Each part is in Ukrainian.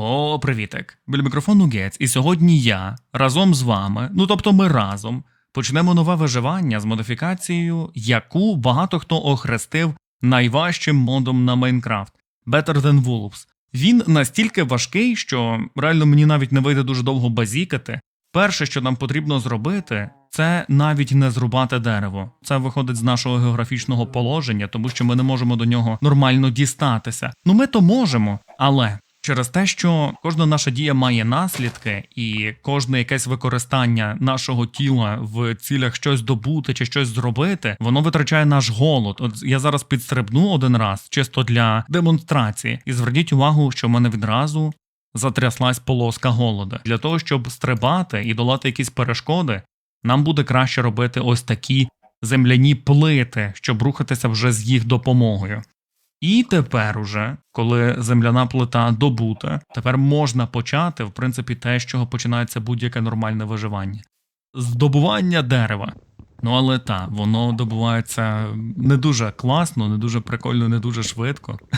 О, привітик! Біля мікрофону Гець, і сьогодні я разом з вами, ну тобто ми разом, почнемо нове виживання з модифікацією, яку багато хто охрестив найважчим модом на Майнкрафт Better Than Wolves. Він настільки важкий, що реально мені навіть не вийде дуже довго базікати. Перше, що нам потрібно зробити, це навіть не зрубати дерево. Це виходить з нашого географічного положення, тому що ми не можемо до нього нормально дістатися. Ну ми то можемо, але через те, що кожна наша дія має наслідки, і кожне якесь використання нашого тіла в цілях щось добути чи щось зробити, воно витрачає наш голод. От я зараз підстрибну один раз, чисто для демонстрації, і зверніть увагу, що в мене відразу затряслась полоска голода. Для того, щоб стрибати і долати якісь перешкоди, нам буде краще робити ось такі земляні плити, щоб рухатися вже з їх допомогою. І тепер уже, коли земляна плита добута, тепер можна почати, в принципі, те, з чого починається будь-яке нормальне виживання. Здобування дерева. Ну але так, воно добувається не дуже класно, не дуже прикольно, не дуже швидко.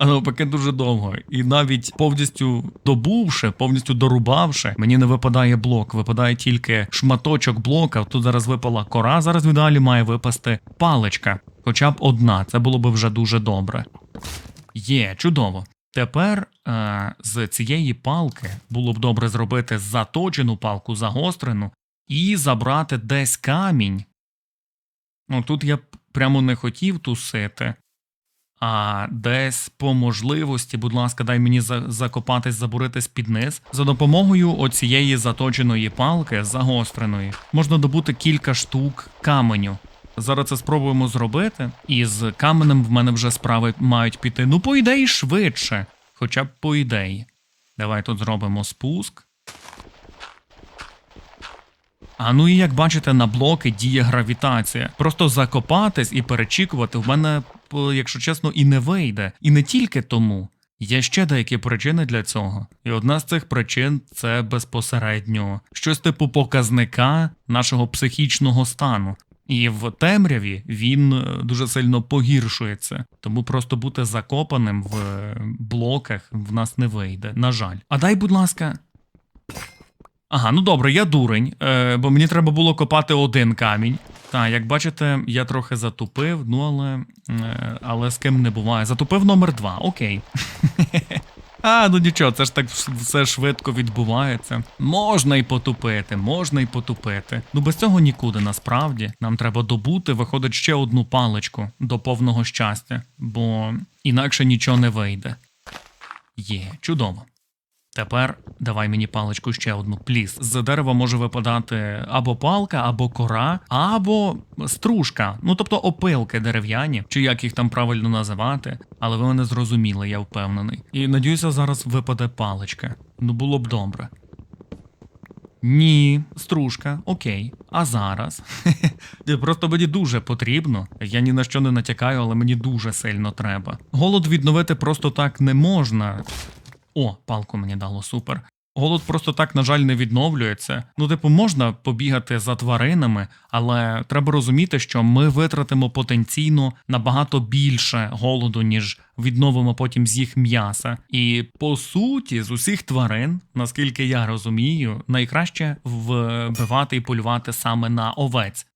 А навпаки дуже довго. І навіть повністю добувши, повністю дорубавши, мені не випадає блок, випадає тільки шматочок блока. Тут зараз випала кора, зараз в ідеалі має випасти паличка. Хоча б одна, це було б вже дуже добре. Є, чудово. Тепер е, з цієї палки було б добре зробити заточену палку, загострену, і забрати десь камінь. Ну тут я б прямо не хотів тусити. А десь по можливості, будь ласка, дай мені за- закопатись, забуритись під низ. За допомогою оцієї заточеної палки, загостреної, можна добути кілька штук каменю. Зараз це спробуємо зробити, і з каменем в мене вже справи мають піти. Ну, по ідеї, швидше. Хоча б по ідеї. Давай тут зробимо спуск. А ну і як бачите, на блоки діє гравітація. Просто закопатись і перечікувати в мене, якщо чесно, і не вийде. І не тільки тому. Є ще деякі причини для цього. І одна з цих причин це безпосередньо щось типу показника нашого психічного стану. І в темряві він е, дуже сильно погіршується, тому просто бути закопаним в е, блоках в нас не вийде. На жаль. А дай, будь ласка, Ага, ну добре, я дурень, е, бо мені треба було копати один камінь. Так, як бачите, я трохи затупив, ну але, але з ким не буває. Затупив номер два, окей. А, ну нічого, це ж так все швидко відбувається. Можна й потупити, можна й потупити. Ну без цього нікуди насправді. Нам треба добути, виходить ще одну паличку до повного щастя, бо інакше нічого не вийде. Є, чудово. Тепер давай мені паличку ще одну, пліс. З дерева може випадати або палка, або кора, або стружка. Ну тобто опилки дерев'яні, чи як їх там правильно називати, але ви мене зрозуміли, я впевнений. І надіюся, зараз випаде паличка. Ну було б добре. Ні, стружка, окей. А зараз? Просто мені дуже потрібно. Я ні на що не натякаю, але мені дуже сильно треба. Голод відновити просто так не можна. О, палку мені дало супер. Голод просто так, на жаль, не відновлюється. Ну, типу, можна побігати за тваринами, але треба розуміти, що ми витратимо потенційно набагато більше голоду, ніж відновимо потім з їх м'яса. І по суті, з усіх тварин, наскільки я розумію, найкраще вбивати і полювати саме на овець.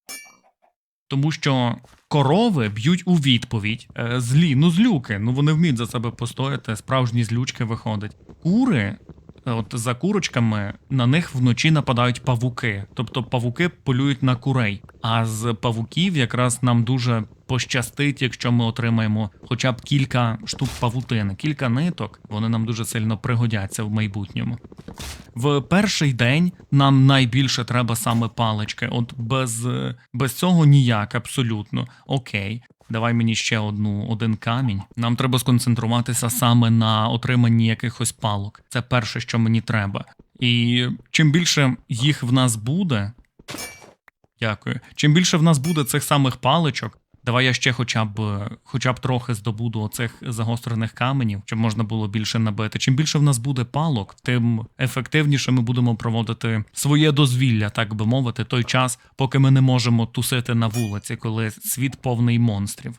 Тому що корови б'ють у відповідь. Е, Злі, ну злюки, ну вони вміють за себе постояти, справжні злючки виходять. Кури, от за курочками, на них вночі нападають павуки. Тобто павуки полюють на курей. А з павуків якраз нам дуже пощастить, якщо ми отримаємо хоча б кілька штук павутини, кілька ниток, вони нам дуже сильно пригодяться в майбутньому. В перший день нам найбільше треба саме палички. От без, е, без цього ніяк, абсолютно. Окей. Давай мені ще одну, один камінь. Нам треба сконцентруватися саме на отриманні якихось палок. Це перше, що мені треба. І чим більше їх в нас буде. Дякую. Чим більше в нас буде цих самих паличок, давай я ще хоча б хоча б трохи здобуду оцих загострених каменів, щоб можна було більше набити. Чим більше в нас буде палок, тим ефективніше ми будемо проводити своє дозвілля, так би мовити, той час, поки ми не можемо тусити на вулиці, коли світ повний монстрів.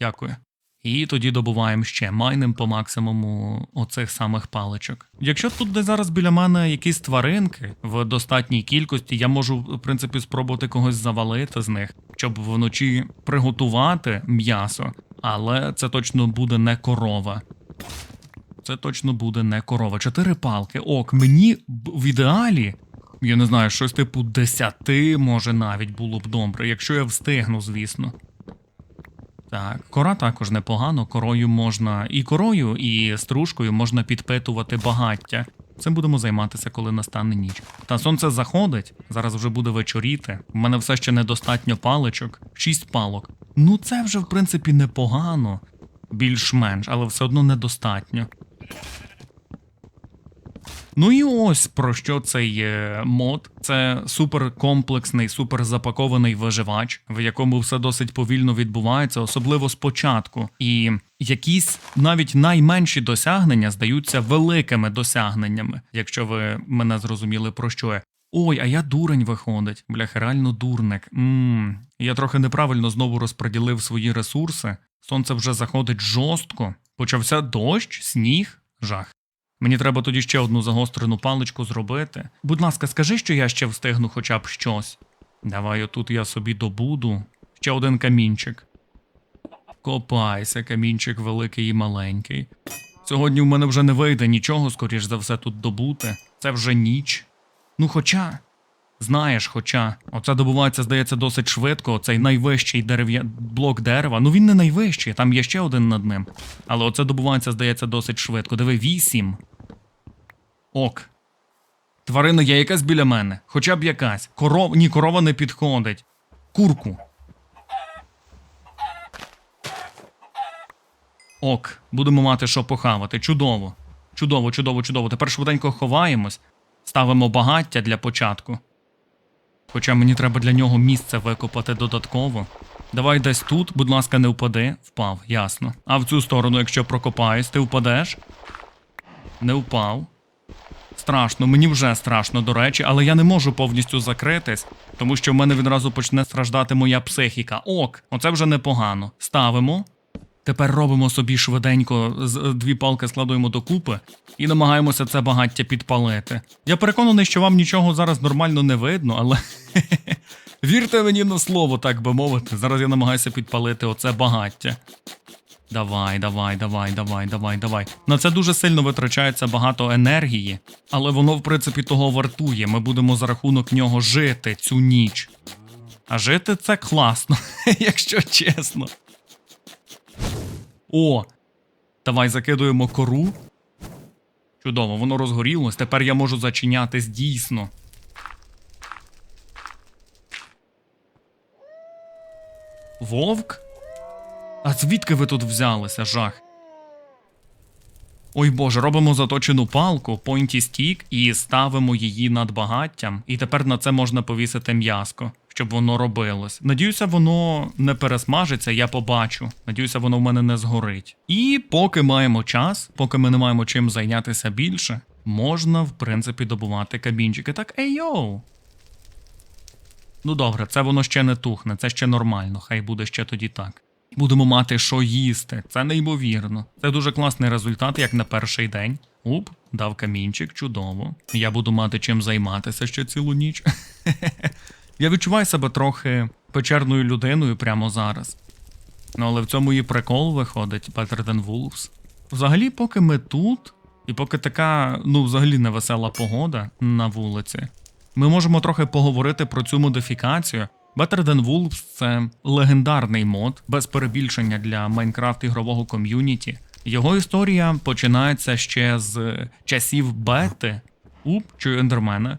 Дякую. І тоді добуваємо ще майним по максимуму оцих самих паличок. Якщо тут де зараз біля мене якісь тваринки в достатній кількості, я можу, в принципі, спробувати когось завалити з них, щоб вночі приготувати м'ясо, але це точно буде не корова. Це точно буде не корова. Чотири палки. Ок, мені в ідеалі, я не знаю, щось типу десяти, може навіть було б добре, якщо я встигну, звісно. Так, кора також непогано. Корою можна і корою, і стружкою можна підпитувати багаття. Цим будемо займатися, коли настане ніч. Та сонце заходить, зараз вже буде вечоріти. У мене все ще недостатньо паличок, шість палок. Ну це вже в принципі непогано, більш-менш, але все одно недостатньо. Ну і ось про що цей е, мод. Це суперкомплексний, суперзапакований виживач, в якому все досить повільно відбувається, особливо спочатку. І якісь навіть найменші досягнення здаються великими досягненнями, якщо ви мене зрозуміли про що я. Ой, а я дурень виходить. Бляха, реально дурник. Мм. Я трохи неправильно знову розподілив свої ресурси. Сонце вже заходить жорстко. Почався дощ, сніг, жах. Мені треба тоді ще одну загострену паличку зробити. Будь ласка, скажи, що я ще встигну хоча б щось. Давай отут я собі добуду. Ще один камінчик. Копайся, камінчик великий і маленький. Сьогодні в мене вже не вийде нічого, скоріш за все, тут добути. Це вже ніч. Ну, хоча. Знаєш, хоча, оце добувається, здається, досить швидко. Цей найвищий дерев'я... блок дерева. Ну він не найвищий, там є ще один над ним. Але оце добувається, здається, досить швидко. Диви, вісім. Ок. Тварина є якась біля мене. Хоча б якась. Коров... Ні, корова не підходить. Курку. Ок, будемо мати що похавати. Чудово. Чудово, чудово, чудово. Тепер швиденько ховаємось, ставимо багаття для початку. Хоча мені треба для нього місце викопати додатково. Давай десь тут, будь ласка, не впади. Впав, ясно. А в цю сторону, якщо прокопаюсь, ти впадеш? Не впав. Страшно, мені вже страшно, до речі, але я не можу повністю закритись, тому що в мене відразу почне страждати моя психіка. Ок, оце вже непогано. Ставимо. Тепер робимо собі швиденько з- дві палки складуємо докупи і намагаємося це багаття підпалити. Я переконаний, що вам нічого зараз нормально не видно, але вірте мені на слово, так би мовити. Зараз я намагаюся підпалити оце багаття. Давай, давай, давай, давай, давай, давай. На це дуже сильно витрачається багато енергії, але воно, в принципі, того вартує. Ми будемо за рахунок нього жити цю ніч. А жити це класно, якщо чесно. О! Давай закидуємо кору. Чудово, воно розгорілось. Тепер я можу зачинятись дійсно. Вовк? А звідки ви тут взялися, жах? Ой боже, робимо заточену палку, поінті стік і ставимо її над багаттям. І тепер на це можна повісити м'яско, щоб воно робилось. Надіюся, воно не пересмажиться, я побачу. Надіюся, воно в мене не згорить. І поки маємо час, поки ми не маємо чим зайнятися більше, можна, в принципі, добувати кабінчики. Так, ей! Ну добре, це воно ще не тухне, це ще нормально, хай буде ще тоді так. Будемо мати що їсти. Це неймовірно. Це дуже класний результат, як на перший день. Уп, дав камінчик, чудово. Я буду мати чим займатися ще цілу ніч. Я відчуваю себе трохи печерною людиною прямо зараз. Ну, але в цьому і прикол виходить Better than Wolves. Взагалі, поки ми тут, і поки така, ну, взагалі невесела погода на вулиці, ми можемо трохи поговорити про цю модифікацію. Better Than Wolves – це легендарний мод, без перебільшення для Майнкрафт ігрового ком'юніті. Його історія починається ще з часів бети. Уп, чи ендермена.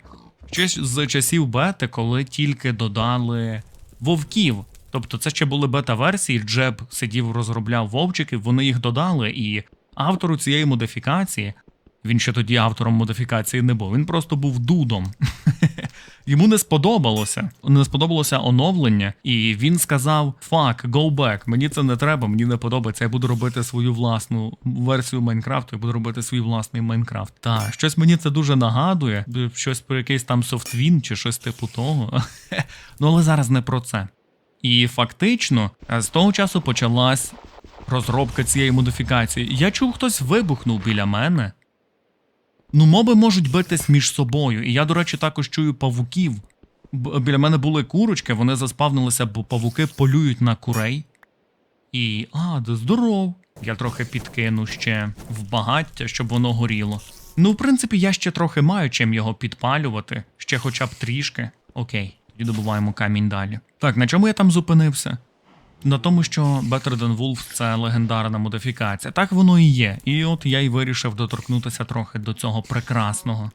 Ще з часів бети, коли тільки додали вовків. Тобто це ще були бета-версії, Джеб сидів, розробляв вовчиків, вони їх додали, і автору цієї модифікації, він ще тоді автором модифікації не був, він просто був дудом. Йому не сподобалося. Не сподобалося оновлення, і він сказав: Fuck, go back, мені це не треба, мені не подобається. Я буду робити свою власну версію Майнкрафту, я буду робити свій власний Майнкрафт. Та щось мені це дуже нагадує, щось про якийсь там софтвін чи щось типу того. ну але зараз не про це. І фактично з того часу почалась розробка цієї модифікації. Я чув, хтось вибухнув біля мене. Ну, моби можуть битись між собою. І я, до речі, також чую павуків. Біля мене були курочки, вони заспавнилися, бо павуки полюють на курей. І. А, да здоров. Я трохи підкину ще в багаття, щоб воно горіло. Ну, в принципі, я ще трохи маю чим його підпалювати, ще хоча б трішки. Окей, тоді добуваємо камінь далі. Так, на чому я там зупинився? На тому, що Better Than Wolf це легендарна модифікація. Так воно і є. І от я й вирішив доторкнутися трохи до цього прекрасного.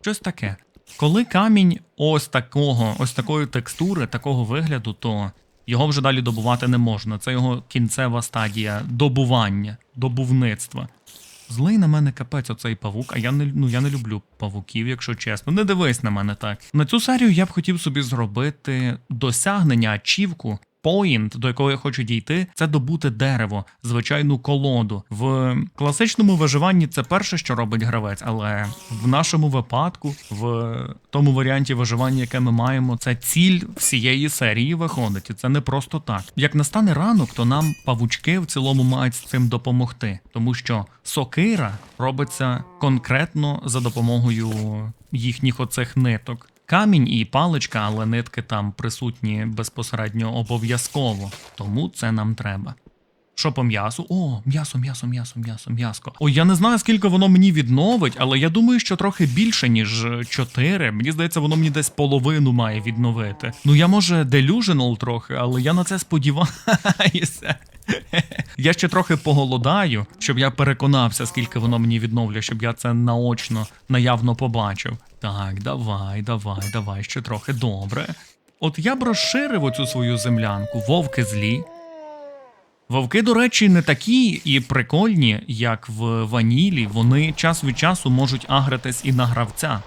Щось таке. Коли камінь ось такого, ось такої текстури, такого вигляду, то його вже далі добувати не можна. Це його кінцева стадія добування, добувництва. Злий на мене капець оцей павук, а я не, ну, я не люблю павуків, якщо чесно. Не дивись на мене так. На цю серію я б хотів собі зробити досягнення ачівку. Поінт, до якого я хочу дійти, це добути дерево, звичайну колоду. В класичному виживанні це перше, що робить гравець, але в нашому випадку, в тому варіанті виживання, яке ми маємо, це ціль всієї серії виходить. І це не просто так. Як настане ранок, то нам павучки в цілому мають з цим допомогти, тому що сокира робиться конкретно за допомогою їхніх оцих ниток. Камінь і паличка, але нитки там присутні безпосередньо обов'язково, тому це нам треба. Що по м'ясу? О, м'ясо, м'ясо, м'ясо, м'ясо, м'яско. Ой, я не знаю, скільки воно мені відновить, але я думаю, що трохи більше, ніж 4. Мені здається, воно мені десь половину має відновити. Ну я може delusional трохи, але я на це сподіваюся. Я ще трохи поголодаю, щоб я переконався, скільки воно мені відновлює, щоб я це наочно, наявно побачив. Так, давай, давай, давай, ще трохи добре. От я б розширив оцю свою землянку, вовки злі. Вовки, до речі, не такі і прикольні, як в ванілі. Вони час від часу можуть агритись і на гравця.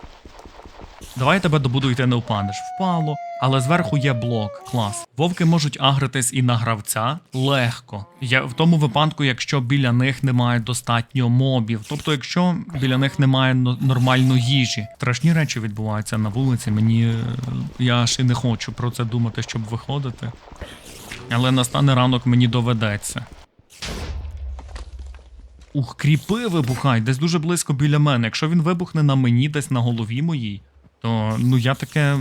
Давай тебе добуду, і не впадеш. Впало, але зверху є блок. Клас. Вовки можуть агритись і на гравця легко. Я в тому випадку, якщо біля них немає достатньо мобів. Тобто, якщо біля них немає но- нормально їжі. Страшні речі відбуваються на вулиці. Мені е, я аж і не хочу про це думати, щоб виходити. Але настане ранок мені доведеться. Ух, кріпи вибухають, десь дуже близько біля мене. Якщо він вибухне на мені, десь на голові моїй, то ну я таке.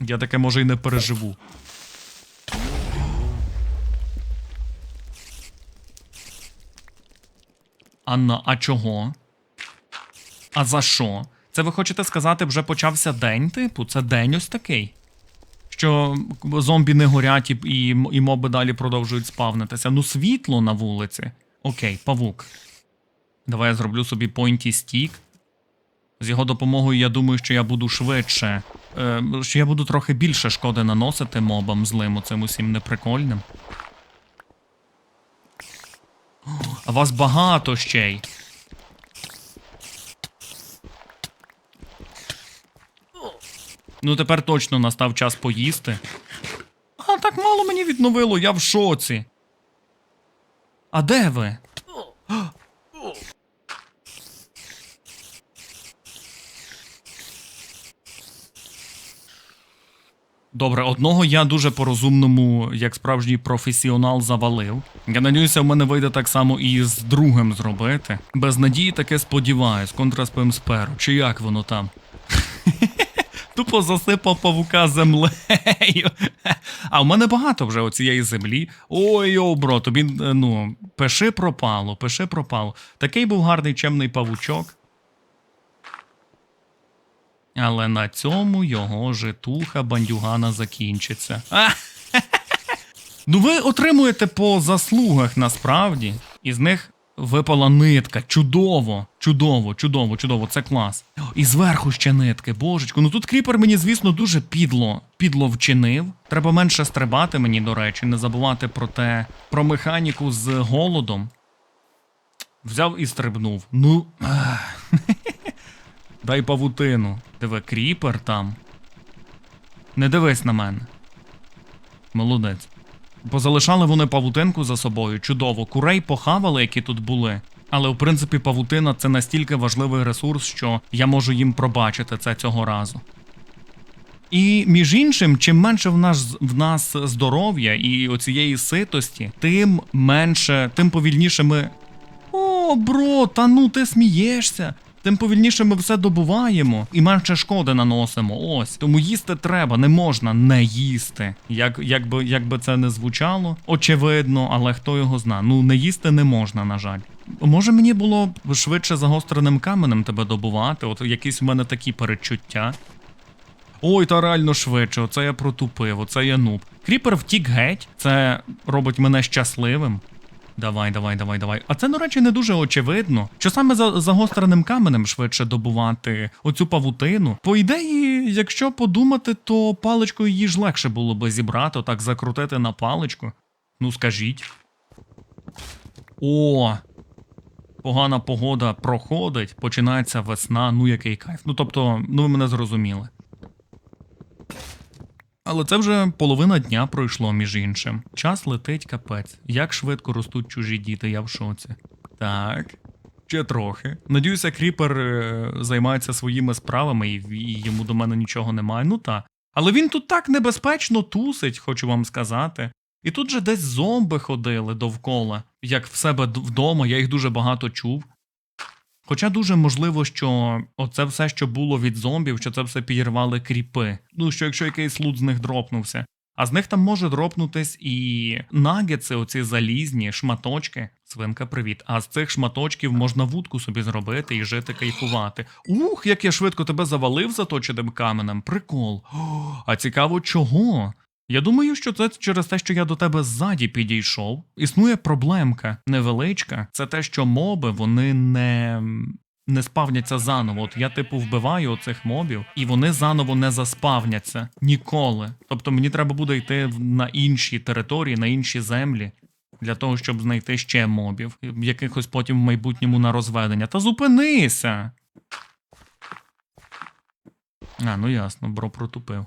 Я таке може і не переживу. Анна, а чого? А за що? Це ви хочете сказати, вже почався день, типу? Це день ось такий? Що зомбі не горять і, і, і моби далі продовжують спавнитися. Ну, світло на вулиці. Окей, павук. Давай я зроблю собі поінті стік. З його допомогою я думаю, що я буду швидше. Е, що я буду трохи більше шкоди наносити мобам злим оцим усім неприкольним. А вас багато ще й. Ну, тепер точно настав час поїсти. А так мало мені відновило, я в шоці. А де ви? Добре, одного я дуже по-розумному, як справжній професіонал, завалив. Я надіюся, в мене вийде так само і з другим зробити. Без надії таке сподіваюсь, контраспем сперу. Чи як воно там? Тупо засипав павука землею. А в мене багато вже оцієї землі. Ой, йоу, бро, тобі, е, ну, пиши пропало, пиши пропало. Такий був гарний чемний павучок. Але на цьому його житуха бандюгана закінчиться. А! Ну, ви отримуєте по заслугах насправді. Із них випала нитка. Чудово, чудово, чудово, чудово, це клас. І зверху ще нитки, божечко. Ну тут кріпер мені, звісно, дуже підло, підло вчинив. Треба менше стрибати мені, до речі, не забувати про те, про механіку з голодом. Взяв і стрибнув. Ну. Дай павутину. Диви, кріпер там. Не дивись на мене. Молодець. Позалишали вони павутинку за собою. Чудово. Курей похавали, які тут були. Але в принципі павутина це настільки важливий ресурс, що я можу їм пробачити це цього разу. І між іншим, чим менше в нас в нас здоров'я і оцієї ситості, тим менше, тим повільніше ми. О, бро, та ну ти смієшся. Тим повільніше ми все добуваємо і менше шкоди наносимо. Ось тому їсти треба, не можна не їсти. Як, як, би, як би це не звучало, очевидно, але хто його зна. Ну не їсти не можна, на жаль. Може мені було б швидше загостреним каменем тебе добувати, от якісь в мене такі передчуття. Ой, та реально швидше, оце я протупив, оце я нуб. Кріпер втік геть, це робить мене щасливим. Давай, давай, давай, давай. А це, до речі, не дуже очевидно, що саме за загостреним каменем швидше добувати оцю павутину. По ідеї, якщо подумати, то паличкою її ж легше було би зібрати, так закрутити на паличку. Ну, скажіть. О! Погана погода проходить, починається весна, ну який кайф. Ну тобто, ну ви мене зрозуміли. Але це вже половина дня пройшло, між іншим. Час летить капець. Як швидко ростуть чужі діти, я в шоці. Так. Ще трохи. Надіюся, кріпер е, займається своїми справами і, і йому до мене нічого немає. Ну та. Але він тут так небезпечно тусить, хочу вам сказати. І тут же десь зомби ходили довкола, як в себе вдома, я їх дуже багато чув. Хоча дуже можливо, що оце все, що було від зомбів, що це все підірвали кріпи. Ну, що якщо якийсь лут з них дропнувся. А з них там може дропнутись і нагетси, оці залізні шматочки. Свинка, привіт. А з цих шматочків можна вудку собі зробити і жити кайфувати. Ух, як я швидко тебе завалив заточеним каменем. Прикол. О, а цікаво, чого? Я думаю, що це через те, що я до тебе ззаді підійшов. Існує проблемка невеличка. Це те, що моби вони не. Не спавняться заново. От я типу вбиваю оцих мобів, і вони заново не заспавняться ніколи. Тобто мені треба буде йти на інші території, на інші землі, для того, щоб знайти ще мобів, якихось потім в майбутньому на розведення. Та зупинися! А, ну ясно, бро протупив.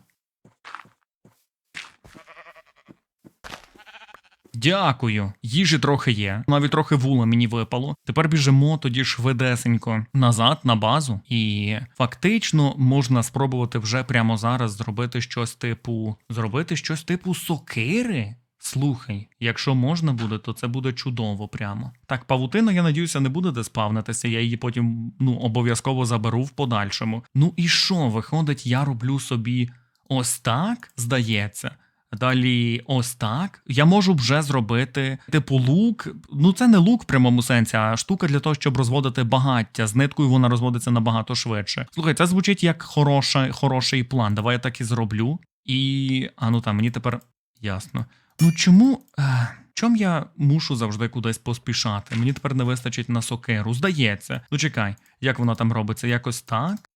Дякую. Їжі трохи є. Навіть трохи вула мені випало. Тепер біжимо тоді швидесенько назад на базу. І фактично можна спробувати вже прямо зараз зробити щось типу. Зробити щось типу сокири. Слухай, якщо можна буде, то це буде чудово прямо. Так, павутина, я надіюся, не буде де спавнитися, я її потім ну, обов'язково заберу в подальшому. Ну і що, виходить, я роблю собі ось так, здається. Далі, ось так. Я можу вже зробити типу лук. Ну, це не лук в прямому сенсі, а штука для того, щоб розводити багаття. З ниткою вона розводиться набагато швидше. Слухай, це звучить як хороша, хороший план. Давай я так і зроблю. І. А ну там, мені тепер ясно. Ну чому. Е, чом я мушу завжди кудись поспішати? Мені тепер не вистачить на сокиру. Здається. Ну чекай, як воно там робиться? Якось так?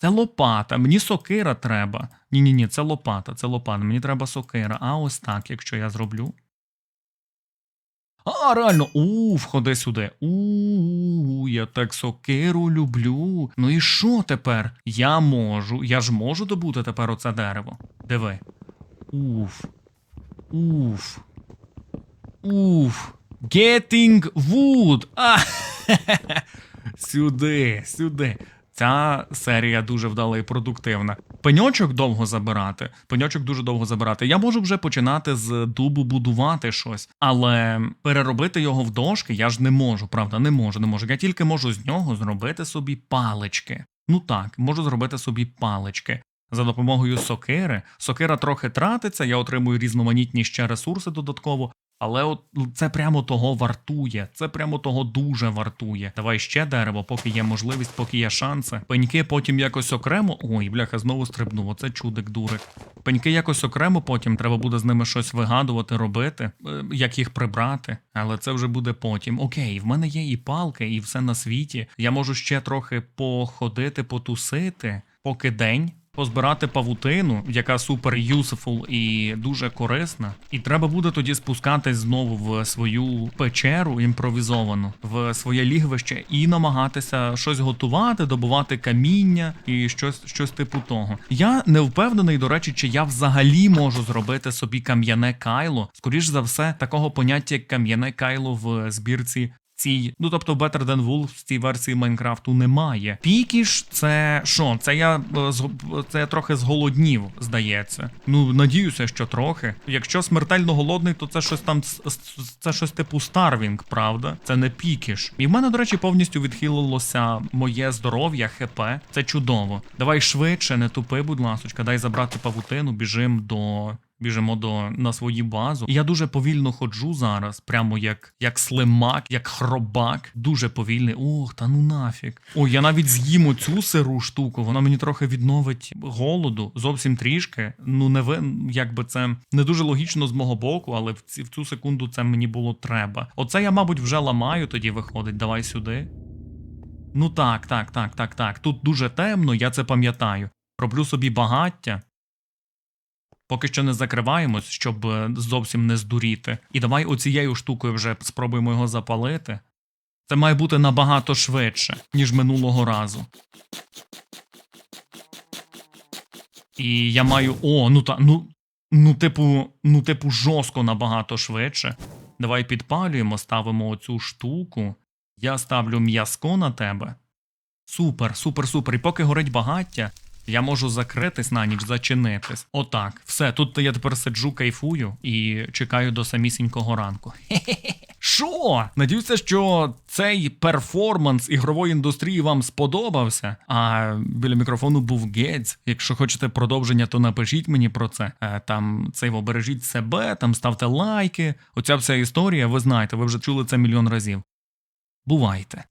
Це лопата, мені сокира треба. Ні, ні, це лопата, це лопата, мені треба сокира. А ось так, якщо я зроблю. А, реально, уф, ходи сюди. У, я так сокиру люблю. Ну і що тепер? Я можу, я ж можу добути тепер оце дерево. Диви. Уф. Уф. Уф. Getting wood. А, сюди, сюди. Ця серія дуже вдала і продуктивна. Пеньочок довго забирати. Пеньочок дуже довго забирати. Я можу вже починати з дубу будувати щось, але переробити його в дошки я ж не можу, правда, не можу, не можу. Я тільки можу з нього зробити собі палички. Ну так, можу зробити собі палички. За допомогою сокири. Сокира трохи тратиться, я отримую різноманітні ще ресурси додатково, але от це прямо того вартує. Це прямо того дуже вартує. Давай ще дерево, поки є можливість, поки є шанси. Пеньки потім якось окремо. Ой, бляха, знову стрибнув. Оце чудик дурик. Пеньки якось окремо, потім треба буде з ними щось вигадувати, робити, е, як їх прибрати. Але це вже буде потім. Окей, в мене є і палки, і все на світі. Я можу ще трохи походити, потусити, поки день. Позбирати павутину, яка супер юсифул і дуже корисна, і треба буде тоді спускатись знову в свою печеру імпровізовану, в своє лігвище і намагатися щось готувати, добувати каміння і щось, щось типу того. Я не впевнений, до речі, чи я взагалі можу зробити собі кам'яне кайло. Скоріш за все, такого поняття як кам'яне кайло в збірці цій, ну тобто Better Than Wolf в цій версії Майнкрафту немає. Пікіш це що? Це я е, це я трохи зголоднів, здається. Ну надіюся, що трохи. Якщо смертельно голодний, то це щось там це щось типу Старвінг, правда? Це не пікіш. І в мене, до речі, повністю відхилилося моє здоров'я, ХП. Це чудово. Давай швидше, не тупи, будь ласочка, дай забрати павутину, біжим до. Біжимо до на свою базу. Я дуже повільно ходжу зараз, прямо як, як слимак, як хробак. Дуже повільний. Ох, та ну нафіг. Ой, я навіть з'їм оцю сиру штуку. Вона мені трохи відновить голоду, зовсім трішки. Ну, не ви якби це не дуже логічно з мого боку, але в, ці, в цю секунду це мені було треба. Оце я, мабуть, вже ламаю, тоді виходить. Давай сюди. Ну так, так, так, так, так. Тут дуже темно, я це пам'ятаю. Роблю собі багаття. Поки що не закриваємось, щоб е, зовсім не здуріти. І давай оцією штукою вже спробуємо його запалити. Це має бути набагато швидше, ніж минулого разу. І я маю. О, ну та ну. Ну, типу, ну, типу, жорстко набагато швидше. Давай підпалюємо, ставимо оцю штуку. Я ставлю м'язко на тебе. Супер, супер, супер. І поки горить багаття, я можу закритись на ніч, зачинитись. Отак. Все, тут я тепер сиджу, кайфую і чекаю до самісінького ранку. Що? Надіюся, що цей перформанс ігрової індустрії вам сподобався. А біля мікрофону був Гець. Якщо хочете продовження, то напишіть мені про це. Е, Там цей обережіть себе, там ставте лайки. Оця вся історія, ви знаєте, ви вже чули це мільйон разів. Бувайте.